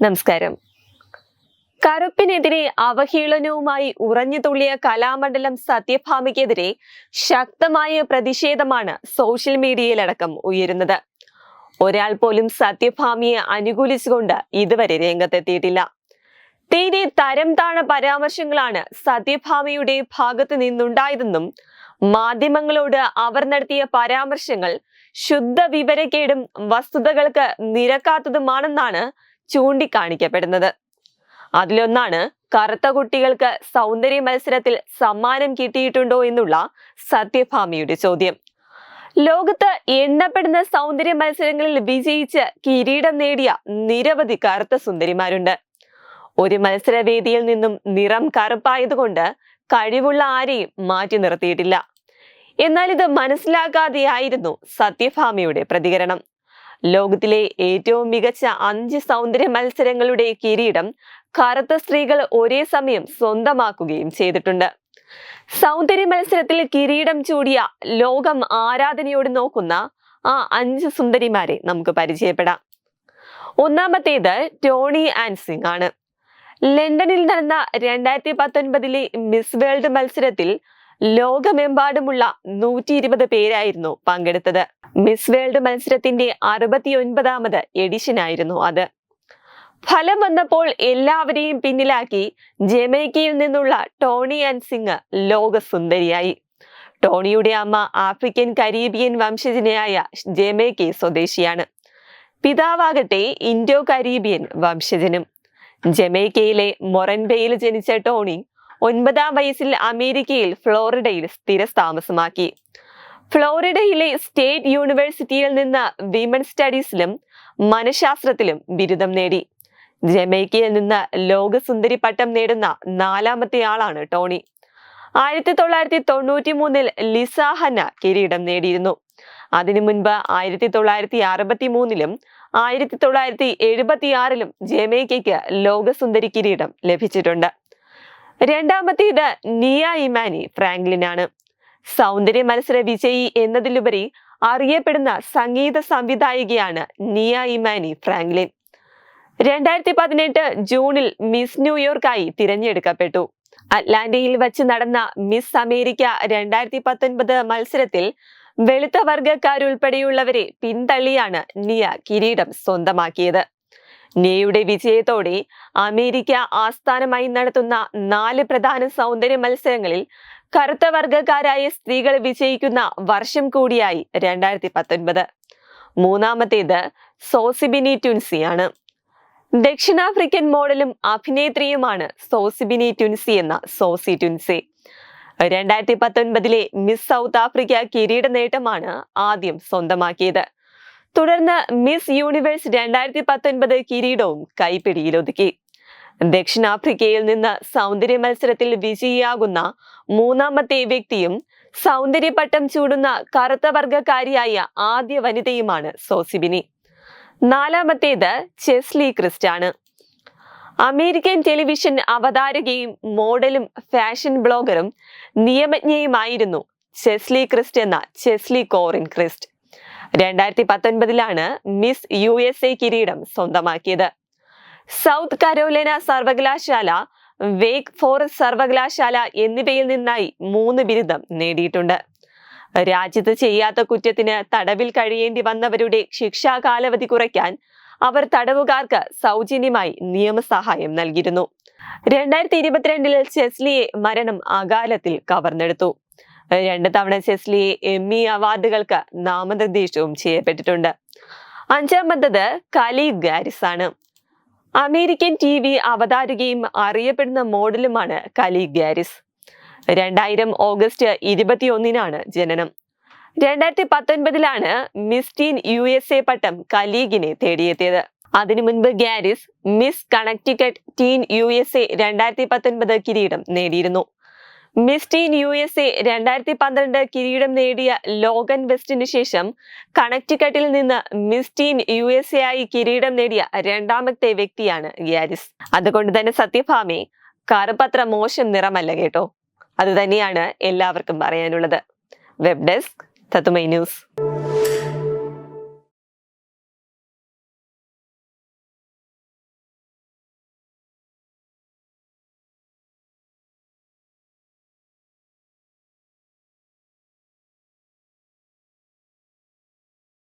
നമസ്കാരം. കറുപ്പിനെതിരെ അവഹേളനവുമായി ഉറഞ്ഞു തുള്ളിയ കലാമണ്ഡലം സത്യഭാമയ്ക്കെതിരെ ശക്തമായ പ്രതിഷേധമാണ് സോഷ്യൽ മീഡിയയിലടക്കം ഉയരുന്നത്. ഒരാൾ പോലും സത്യഭാമിയെ അനുകൂലിച്ചുകൊണ്ട് ഇതുവരെ രംഗത്തെത്തിയിട്ടില്ല. തീരെ തരം താണ പരാമർശങ്ങളാണ് സത്യഭാമിയുടെ ഭാഗത്ത് നിന്നുണ്ടായതെന്നും മാധ്യമങ്ങളോട് അവർ നടത്തിയ പരാമർശങ്ങൾ ശുദ്ധ വിവരക്കേടും വസ്തുതകൾക്ക് നിരക്കാത്തതുമാണെന്നാണ് ചൂണ്ടിക്കാണിക്കപ്പെടുന്നത്. അതിലൊന്നാണ് കറുത്ത കുട്ടികൾക്ക് സൗന്ദര്യ മത്സരത്തിൽ സമ്മാനം കിട്ടിയിട്ടുണ്ടോ എന്നുള്ള സത്യഭാമിയുടെ ചോദ്യം. ലോകത്ത് എണ്ണപ്പെടുന്ന സൗന്ദര്യ മത്സരങ്ങളിൽ വിജയിച്ച് കിരീടം നേടിയ നിരവധി കറുത്ത സുന്ദരിമാരുണ്ട്. ഒരു മത്സരവേദിയിൽ നിന്നും നിറം കറുപ്പായതുകൊണ്ട് കഴിവുള്ള ആരെയും മാറ്റി നിർത്തിയിട്ടില്ല. എന്നാൽ ഇത് മനസ്സിലാക്കാതെയായിരുന്നു സത്യഭാമിയുടെ പ്രതികരണം. ലോകത്തിലെ ഏറ്റവും മികച്ച അഞ്ച് സൗന്ദര്യ മത്സരങ്ങളുടെ കിരീടം കറുത്ത സ്ത്രീകൾ ഒരേ സമയം സ്വന്തമാക്കുകയും ചെയ്തിട്ടുണ്ട്. സൗന്ദര്യ മത്സരത്തിൽ കിരീടം ചൂടിയ ലോകം ആരാധനയോട് നോക്കുന്ന ആ അഞ്ച് സുന്ദരിമാരെ നമുക്ക് പരിചയപ്പെടാം. ഒന്നാമത്തേത് ടോണി ആൻഡ് സിംഗ് ആണ്. ലണ്ടനിൽ നടന്ന രണ്ടായിരത്തി പത്തൊൻപതിലെ മിസ് വേൾഡ് മത്സരത്തിൽ ലോകമെമ്പാടുമുള്ള നൂറ്റി ഇരുപത് പേരായിരുന്നു പങ്കെടുത്തത്. മിസ് വേൾഡ് മത്സരത്തിന്റെ അറുപത്തിയൊൻപതാമത് എഡിഷനായിരുന്നു അത്. ഫലം വന്നപ്പോൾ എല്ലാവരെയും പിന്നിലാക്കി ജമൈക്കയിൽ നിന്നുള്ള ടോണി ആൻഡ് സിംഗ് ലോകസുന്ദരിയായി. ടോണിയുടെ അമ്മ ആഫ്രിക്കൻ കരീബിയൻ വംശജനയായ ജമൈക്ക സ്വദേശിയാണ്. പിതാവാകട്ടെ ഇൻഡോ കരീബിയൻ വംശജനും. ജമൈക്കയിലെ മൊറൻബയിൽ ജനിച്ച ടോണി ഒൻപതാം വയസ്സിൽ അമേരിക്കയിൽ ഫ്ലോറിഡയിൽ സ്ഥിര താമസമാക്കി. ഫ്ലോറിഡയിലെ സ്റ്റേറ്റ് യൂണിവേഴ്സിറ്റിയിൽ നിന്ന് വിമൻ സ്റ്റഡീസിലും മനഃശാസ്ത്രത്തിലും ബിരുദം നേടി. ജമൈക്കയിൽ നിന്ന് ലോകസുന്ദരി പട്ടം നേടുന്ന നാലാമത്തെ ആളാണ് ടോണി. ആയിരത്തി തൊള്ളായിരത്തി തൊണ്ണൂറ്റി മൂന്നിൽ ലിസാഹന കിരീടം നേടിയിരുന്നു. അതിനു മുൻപ് ആയിരത്തി തൊള്ളായിരത്തി അറുപത്തി മൂന്നിലും ആയിരത്തി തൊള്ളായിരത്തി എഴുപത്തി ആറിലും ജമൈക്കയ്ക്ക് ലോകസുന്ദരി കിരീടം ലഭിച്ചിട്ടുണ്ട്. രണ്ടാമത്തേത് നിയ ഇമാനി ഫ്രാങ്ക്ലിനാണ്. സൗന്ദര്യ മത്സര വിജയി എന്നതിലുപരി അറിയപ്പെടുന്ന സംഗീത സംവിധായികയാണ് നിയ ഇമാനി ഫ്രാങ്ക്ലിൻ. രണ്ടായിരത്തി പതിനെട്ട് ജൂണിൽ മിസ് ന്യൂയോർക്കായി തിരഞ്ഞെടുക്കപ്പെട്ടു. അറ്റ്ലാന്റയിൽ വച്ച് നടന്ന മിസ് അമേരിക്ക രണ്ടായിരത്തി പത്തൊൻപത് മത്സരത്തിൽ വെളുത്ത വർഗക്കാരുൾപ്പെടെയുള്ളവരെ പിന്തള്ളിയാണ് നിയ കിരീടം സ്വന്തമാക്കിയത്. നിയയുടെ വിജയത്തോടെ അമേരിക്ക ആസ്ഥാനമായി നടത്തുന്ന നാല് പ്രധാന സൗന്ദര്യ മത്സരങ്ങളിൽ കറുത്ത വർഗക്കാരായ സ്ത്രീകൾ വിജയിക്കുന്ന വർഷം കൂടിയായി രണ്ടായിരത്തി പത്തൊൻപത് മൂന്നാമത്തേത് സോസിബിനി ട്യുൻസിയാണ് ദക്ഷിണാഫ്രിക്കൻ മോഡലും അഭിനേത്രിയുമാണ് സോസിബിനി ട്യുൻസി എന്ന സോസി ട്യുൻസി രണ്ടായിരത്തി പത്തൊൻപതിലെ മിസ് സൗത്ത് ആഫ്രിക്ക കിരീട നേട്ടമാണ് ആദ്യം സ്വന്തമാക്കിയത്. തുടർന്ന് മിസ് യൂണിവേഴ്സ് രണ്ടായിരത്തി പത്തൊൻപത് കിരീടവും കൈപ്പിടിയിലൊതുക്കി. ദക്ഷിണാഫ്രിക്കയിൽ നിന്ന് സൗന്ദര്യ മത്സരത്തിൽ വിജയിയാകുന്ന മൂന്നാമത്തെ വ്യക്തിയും സൗന്ദര്യപട്ടം ചൂടുന്ന കറുത്ത വർഗക്കാരിയായ ആദ്യ വനിതയുമാണ് സോസിബിനി. നാലാമത്തേത് ചെസ്ലി ക്രിസ്റ്റാണ്. അമേരിക്കൻ ടെലിവിഷൻ അവതാരകയും മോഡലും ഫാഷൻ ബ്ലോഗറും നിയമജ്ഞയുമായിരുന്നു ചെസ്ലി ക്രിസ്റ്റ് എന്ന ചെസ്ലി കോറിൻ ക്രിസ്റ്റ്. രണ്ടായിരത്തി പത്തൊൻപതിലാണ് മിസ് യു എസ് എ കിരീടം സ്വന്തമാക്കിയത്. സൗത്ത് കരോലിന സർവകലാശാല വേക്ക് ഫോറസ്റ്റ് സർവകലാശാല എന്നിവയിൽ നിന്നായി മൂന്ന് ബിരുദം നേടിയിട്ടുണ്ട്. രാജ്യത്ത് ചെയ്യാത്ത കുറ്റത്തിന് തടവിൽ കഴിയേണ്ടി വന്നവരുടെ ശിക്ഷാ കാലാവധി കുറയ്ക്കാൻ അവർ തടവുകാർക്ക് സൗജന്യമായി നിയമസഹായം നൽകിയിരുന്നു. രണ്ടായിരത്തി ഇരുപത്തിരണ്ടിൽ ചെസ്ലിയെ മരണം അകാലത്തിൽ കവർന്നെടുത്തു. രണ്ട് തവണ സെസ്ലി എമ്മി അവാർഡുകൾക്ക് നാമനിർദ്ദേശവും ചെയ്യപ്പെട്ടിട്ടുണ്ട്. അഞ്ചാമത്തത് കലി ഗാരിസ് ആണ്. അമേരിക്കൻ ടി വി അവതാരകയും അറിയപ്പെടുന്ന മോഡലുമാണ് കലി ഗാരിസ്. രണ്ടായിരം ഓഗസ്റ്റ് ഇരുപത്തിയൊന്നിനാണ് ജനനം. രണ്ടായിരത്തി പത്തൊൻപതിലാണ് miss teen U S A പട്ടം കലീഗിനെ തേടിയെത്തിയത്. അതിനു മുൻപ് ഗാരിസ് miss Connecticut teen U S A രണ്ടായിരത്തി പത്തൊൻപത് കിരീടം നേടിയിരുന്നു. Miss teen U S A രണ്ടായിരത്തി പന്ത്രണ്ട് കിരീടം നേടിയ ലോഗൻ വെസ്റ്റിന് ശേഷം കണക്ടിക്കട്ടിൽ നിന്ന് miss teen U S A ആയി കിരീടം നേടിയ രണ്ടാമത്തെ വ്യക്തിയാണ് ഗ്യാരിസ്. അതുകൊണ്ട് തന്നെ സത്യഭാമി കറുപ്പത്ര മോശം നിറമല്ല കേട്ടോ. അത് തന്നെയാണ് എല്ലാവർക്കും പറയാനുള്ളത്. വെബ് ഡെസ്ക് തത്തുമൈ ന്യൂസ്.